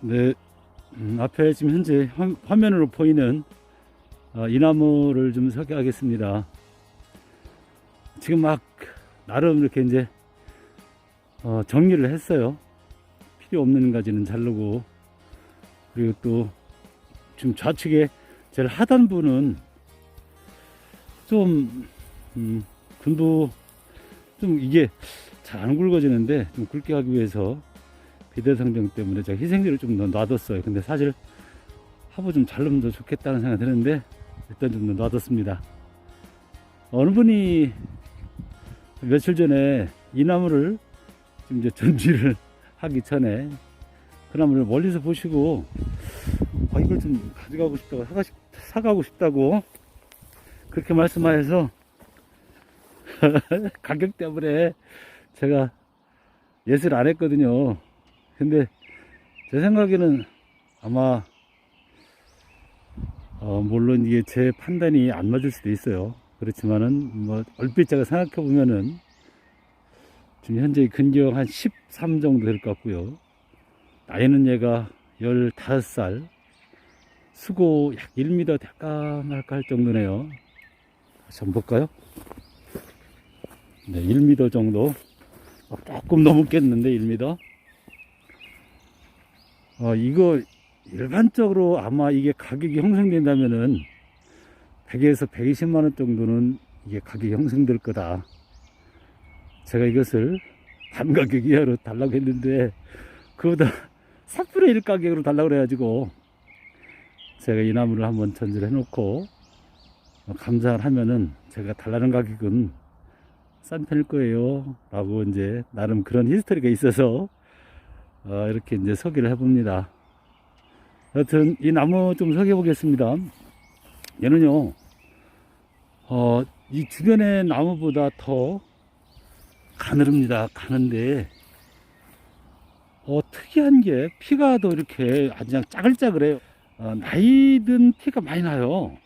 네, 음, 앞에 지금 현재 화, 화면으로 보이는 어, 이 나무를 좀 소개하겠습니다. 지금 막 나름 이렇게 이제 어, 정리를 했어요. 필요 없는 가지는 자르고 그리고 또 지금 좌측에 제일 하단부는 좀 음, 군부 좀 이게 잘 안 굵어지는데 좀 굵게 하기 위해서 비대성경 때문에 제가 희생제를 좀더 놔뒀어요. 근데 사실 하부 좀 자르면 더 좋겠다는 생각이 드는데 일단 좀더 놔뒀습니다. 어느 분이 며칠 전에 이 나무를 지금 이제 전지를 하기 전에 그 나무를 멀리서 보시고 아, 이걸 좀 가져가고 싶다고 사가, 싶- 사가고 싶다고 그렇게 말씀하셔서 가격 때문에 제가 예스를 안 했거든요. 근데 제 생각에는 아마 어, 물론 이게 제 판단이 안 맞을 수도 있어요. 그렇지만은 뭐 얼핏 제가 생각해 보면은 지금 현재 근경 한13 정도 될 것 같고요. 나이는 얘가 15살, 수고 약 1m 될까 말까 할 정도네요. 다시 한번 볼까요? 네, 1m 정도. 어, 조금 넘었겠는데, 1m. 어, 이거 일반적으로 아마 이게 가격이 형성된다면은 100에서 120만원 정도는 이게 가격이 형성될 거다. 제가 이것을 반 가격 이하로 달라고 했는데, 그보다 4분의 1 가격으로 달라고 그래가지고, 제가 이 나무를 한번 전지를 해놓고, 어, 감상을 하면은 제가 달라는 가격은 싼 편일 거예요. 라고 이제 나름 그런 히스토리가 있어서 어, 이렇게 이제 소개를 해봅니다. 여튼 이 나무 좀 소개해 보겠습니다. 얘는요, 어, 이 주변의 나무보다 더 가늘습니다. 가는데, 어, 특이한 게 피가 더 이렇게 아주 그냥 짜글짜글해요. 어, 나이 든 티가 많이 나요.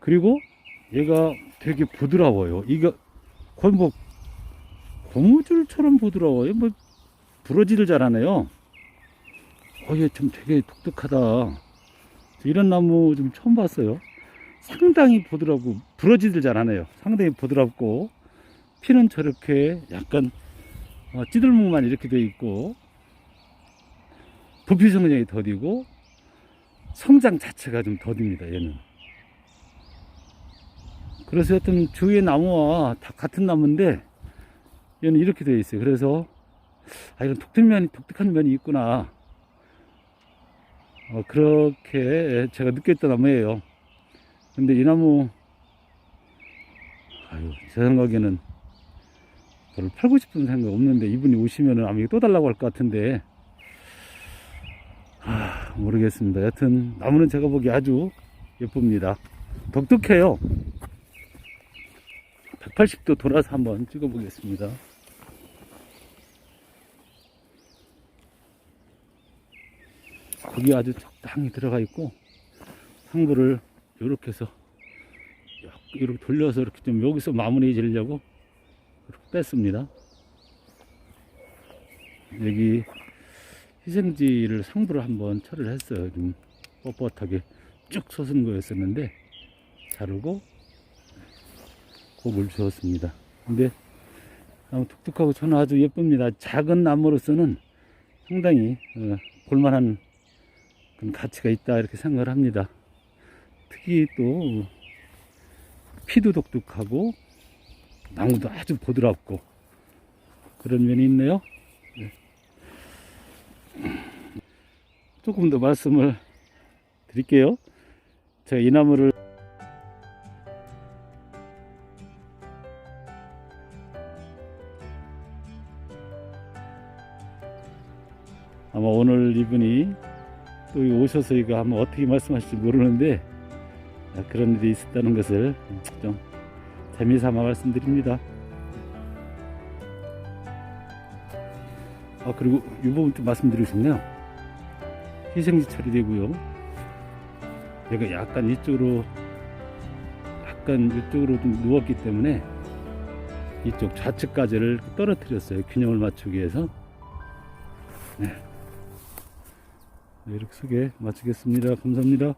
그리고 얘가 되게 부드러워요. 이거 거의 뭐 고무줄처럼 부드러워요. 뭐 부러지를 잘하네요. 어, 얘 좀 되게 독특하다. 이런 나무 좀 처음 봤어요. 상당히 부드럽고 부러지들 잘하네요. 상당히 부드럽고 피는 저렇게 약간 어, 찌들목만 이렇게 돼 있고 부피 성장이 더디고 성장 자체가 좀 더딥니다. 얘는. 그래서 어떤 주위의 나무와 다 같은 나무인데 얘는 이렇게 되어 있어요. 그래서 아 이런 독특한 면이 독특한 면이 있구나. 어, 그렇게 제가 느꼈던 나무예요. 근데 이 나무 아유 제 생각에는 별로 팔고 싶은 생각 없는데 이분이 오시면은 아마 또 달라고 할 것 같은데 아 모르겠습니다. 여튼 나무는 제가 보기 아주 예쁩니다. 독특해요. 180도 돌아서 한번 찍어 보겠습니다. 거기 아주 적당히 들어가 있고 상부를 이렇게 해서 이렇게 돌려서 이렇게 좀 여기서 마무리 지으려고 이렇게 뺐습니다. 여기 희생지를 상부를 한번 처리를 했어요. 좀 뻣뻣하게 쭉 솟은 거였었는데 자르고 곡을 주었습니다. 근데 나무 툭툭하고 저는 아주 예쁩니다. 작은 나무로서는 상당히 어, 볼만한 가치가 있다 이렇게 생각을 합니다. 특히 또 피도 독특하고 나무도 아주 부드럽고 그런 면이 있네요. 네. 조금 더 말씀을 드릴게요. 제가 이 나무를 아마 오늘 이분이 또 오셔서 이거 한번 어떻게 말씀하실지 모르는데 아, 그런 일이 있었다는 것을 좀 재미삼아 말씀드립니다. 아 그리고 이 부분 좀 말씀드리고 싶네요. 희생지 처리되고요. 얘가 약간 이쪽으로 약간 이쪽으로 좀 누웠기 때문에 이쪽 좌측까지를 떨어뜨렸어요. 균형을 맞추기 위해서. 네. 네, 이렇게 소개 마치겠습니다. 감사합니다.